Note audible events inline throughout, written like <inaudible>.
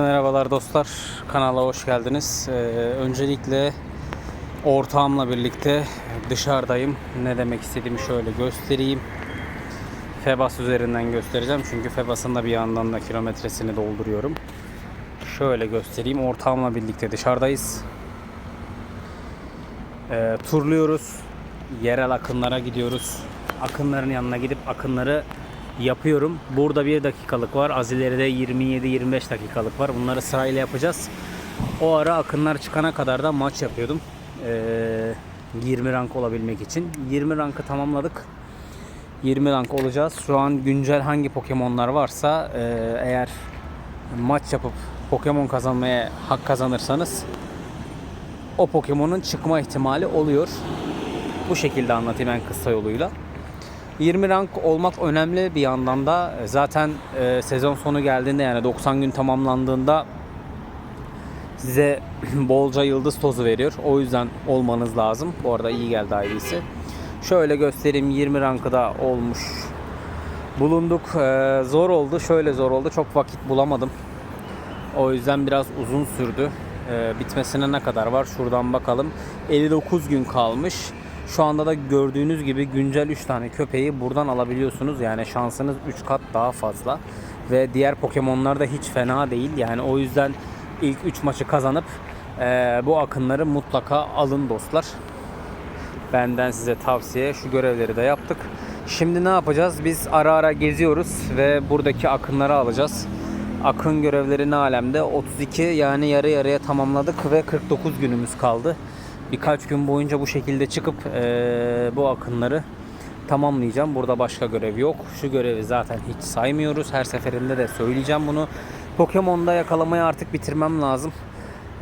Merhabalar dostlar, kanala hoş geldiniz. Ee, öncelikle ortağımla birlikte dışarıdayım. Ne demek istediğimi şöyle göstereyim. Febas üzerinden göstereceğim çünkü Febas'ın da bir yandan da kilometresini dolduruyorum. Şöyle göstereyim. Ortağımla birlikte dışarıdayız. Ee, turluyoruz. Yerel akınlara gidiyoruz. Akınların yanına gidip akınları yapıyorum. Burada bir dakikalık var. Az ileride 27-25 dakikalık var. Bunları sırayla yapacağız. O ara akınlar çıkana kadar da maç yapıyordum. Ee, 20 rank olabilmek için. 20 rankı tamamladık. 20 rank olacağız. Şu an güncel hangi Pokemon'lar varsa e, eğer maç yapıp Pokemon kazanmaya hak kazanırsanız o Pokemon'un çıkma ihtimali oluyor. Bu şekilde anlatayım en kısa yoluyla. 20 rank olmak önemli bir yandan da zaten e, sezon sonu geldiğinde yani 90 gün tamamlandığında size <clears throat> bolca yıldız tozu veriyor. O yüzden olmanız lazım. Bu arada iyi geldi ID'si. Şöyle göstereyim 20 rankı da olmuş. Bulunduk. E, zor oldu. Şöyle zor oldu. Çok vakit bulamadım. O yüzden biraz uzun sürdü. E, bitmesine ne kadar var? Şuradan bakalım. 59 gün kalmış. Şu anda da gördüğünüz gibi güncel 3 tane köpeği buradan alabiliyorsunuz. Yani şansınız 3 kat daha fazla. Ve diğer Pokemon'lar da hiç fena değil. Yani o yüzden ilk 3 maçı kazanıp e, bu akınları mutlaka alın dostlar. Benden size tavsiye şu görevleri de yaptık. Şimdi ne yapacağız? Biz ara ara geziyoruz ve buradaki akınları alacağız. Akın görevleri ne alemde? 32 yani yarı yarıya tamamladık ve 49 günümüz kaldı. Birkaç gün boyunca bu şekilde çıkıp eee, bu akınları tamamlayacağım. Burada başka görev yok. Şu görevi zaten hiç saymıyoruz. Her seferinde de söyleyeceğim bunu. Pokemon'da yakalamayı artık bitirmem lazım.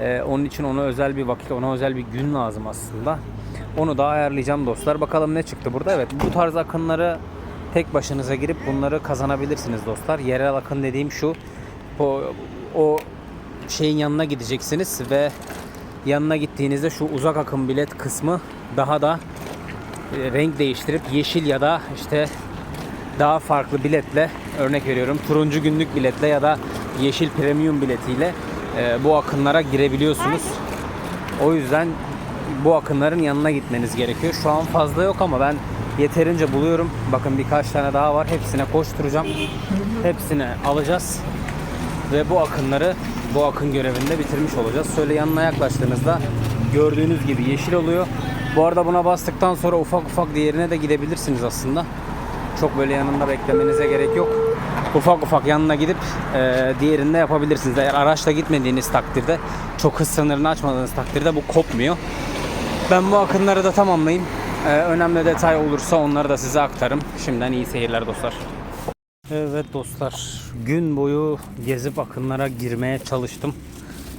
Eee, onun için ona özel bir vakit, ona özel bir gün lazım aslında. Onu da ayarlayacağım dostlar. Bakalım ne çıktı burada. Evet bu tarz akınları tek başınıza girip bunları kazanabilirsiniz dostlar. Yerel akın dediğim şu. O, o şeyin yanına gideceksiniz ve yanına gittiğinizde şu uzak akım bilet kısmı daha da e, renk değiştirip yeşil ya da işte daha farklı biletle örnek veriyorum turuncu günlük biletle ya da yeşil premium biletiyle e, bu akınlara girebiliyorsunuz. O yüzden bu akınların yanına gitmeniz gerekiyor. Şu an fazla yok ama ben yeterince buluyorum. Bakın birkaç tane daha var. Hepsine koşturacağım. Hepsini alacağız. Ve bu akınları bu akın görevinde bitirmiş olacağız. Şöyle yanına yaklaştığınızda gördüğünüz gibi yeşil oluyor. Bu arada buna bastıktan sonra ufak ufak diğerine de gidebilirsiniz aslında. Çok böyle yanında beklemenize gerek yok. Ufak ufak yanına gidip e, diğerini de yapabilirsiniz. Eğer araçla gitmediğiniz takdirde, çok hız sınırını açmadığınız takdirde bu kopmuyor. Ben bu akınları da tamamlayayım. E, önemli detay olursa onları da size aktarım. Şimdiden iyi seyirler dostlar. Evet dostlar, gün boyu gezip akınlara girmeye çalıştım.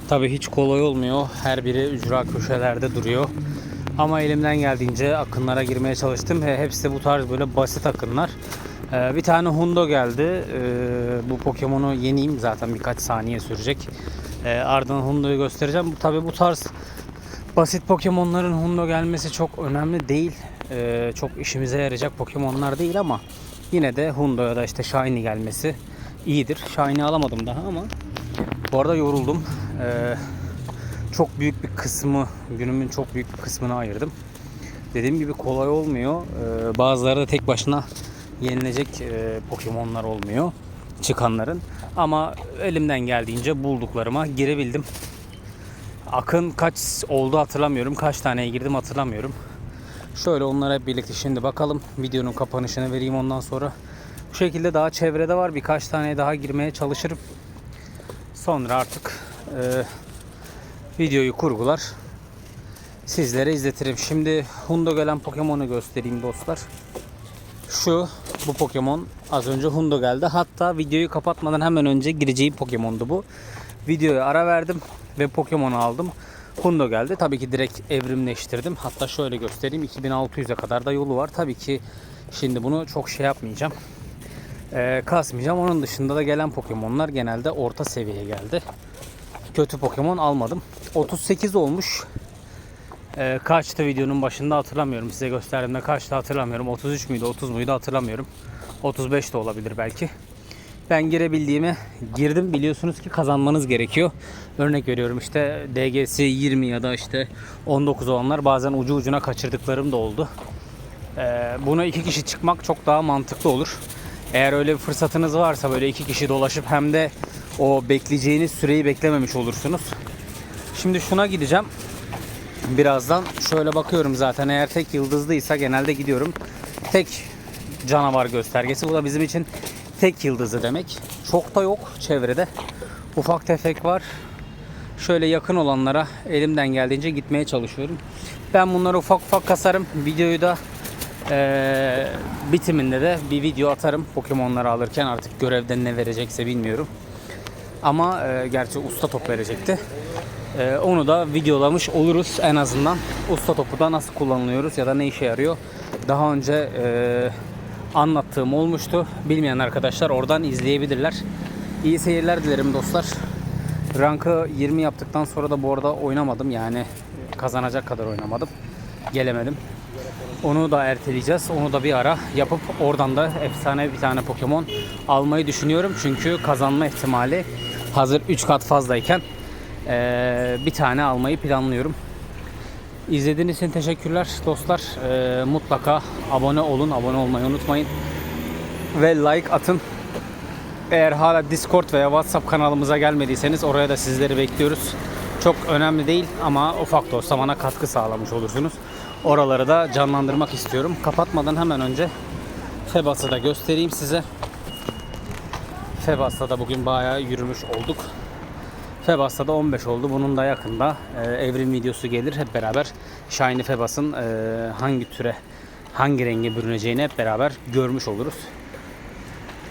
Tabii hiç kolay olmuyor. Her biri ücra köşelerde duruyor. Ama elimden geldiğince akınlara girmeye çalıştım. Ve hepsi bu tarz böyle basit akınlar. Ee, bir tane Hundo geldi. Ee, bu Pokemon'u yeneyim zaten birkaç saniye sürecek. Ee, ardından Hundo'yu göstereceğim. Bu tabii bu tarz basit Pokemon'ların Hundo gelmesi çok önemli değil. Çok işimize yarayacak Pokemon'lar değil ama yine de Hundo ya da işte Shiny gelmesi iyidir. Shiny alamadım daha ama bu arada yoruldum. Ee, çok büyük bir kısmı, günümün çok büyük bir kısmını ayırdım. Dediğim gibi kolay olmuyor. Ee, bazıları da tek başına yenilecek e, Pokemon'lar olmuyor çıkanların. Ama elimden geldiğince bulduklarıma girebildim. Akın kaç oldu hatırlamıyorum. Kaç taneye girdim hatırlamıyorum. Şöyle onlara birlikte şimdi bakalım. Videonun kapanışını vereyim ondan sonra. Bu şekilde daha çevrede var. Birkaç tane daha girmeye çalışırım. Sonra artık e, videoyu kurgular. Sizlere izletirim. Şimdi Hundo gelen Pokemon'u göstereyim dostlar. Şu bu Pokemon az önce Hundo geldi. Hatta videoyu kapatmadan hemen önce gireceğim Pokemon'du bu. Videoya ara verdim ve Pokemon'u aldım. Hundo geldi. Tabii ki direkt evrimleştirdim. Hatta şöyle göstereyim. 2600'e kadar da yolu var. Tabii ki şimdi bunu çok şey yapmayacağım. Ee, kasmayacağım. Onun dışında da gelen Pokemon'lar genelde orta seviye geldi. Kötü Pokemon almadım. 38 olmuş. Ee, kaçtı videonun başında hatırlamıyorum. Size gösterdiğimde kaçtı hatırlamıyorum. 33 müydü 30 muydu hatırlamıyorum. 35 de olabilir belki. Ben girebildiğime girdim. Biliyorsunuz ki kazanmanız gerekiyor. Örnek veriyorum işte DGS 20 ya da işte 19 olanlar bazen ucu ucuna kaçırdıklarım da oldu. Ee, buna iki kişi çıkmak çok daha mantıklı olur. Eğer öyle bir fırsatınız varsa böyle iki kişi dolaşıp hem de o bekleyeceğiniz süreyi beklememiş olursunuz. Şimdi şuna gideceğim. Birazdan şöyle bakıyorum zaten eğer tek yıldızlıysa genelde gidiyorum. Tek canavar göstergesi. Bu da bizim için tek yıldızı demek. Çok da yok çevrede. Ufak tefek var. Şöyle yakın olanlara elimden geldiğince gitmeye çalışıyorum. Ben bunları ufak ufak kasarım. Videoyu da eee, bitiminde de bir video atarım. Pokemon'ları alırken artık görevden ne verecekse bilmiyorum. Ama e, gerçi usta top verecekti. E, onu da videolamış oluruz en azından. Usta topu da nasıl kullanılıyoruz ya da ne işe yarıyor. Daha önce e, anlattığım olmuştu. Bilmeyen arkadaşlar oradan izleyebilirler. İyi seyirler dilerim dostlar. Rankı 20 yaptıktan sonra da bu arada oynamadım. Yani kazanacak kadar oynamadım. Gelemedim. Onu da erteleyeceğiz. Onu da bir ara yapıp oradan da efsane bir tane Pokemon almayı düşünüyorum. Çünkü kazanma ihtimali hazır 3 kat fazlayken bir tane almayı planlıyorum. İzlediğiniz için teşekkürler dostlar. Eee, mutlaka abone olun. Abone olmayı unutmayın. Ve like atın. Eğer hala Discord veya WhatsApp kanalımıza gelmediyseniz oraya da sizleri bekliyoruz. Çok önemli değil ama ufak da olsa bana katkı sağlamış olursunuz. Oraları da canlandırmak istiyorum. Kapatmadan hemen önce Febas'ı da göstereyim size. Febas'ta da bugün bayağı yürümüş olduk. Febas'ta da 15 oldu. Bunun da yakında e, evrim videosu gelir. Hep beraber Shiny Febas'ın e, hangi türe, hangi renge bürüneceğini hep beraber görmüş oluruz.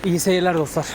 İyi seyirler dostlar.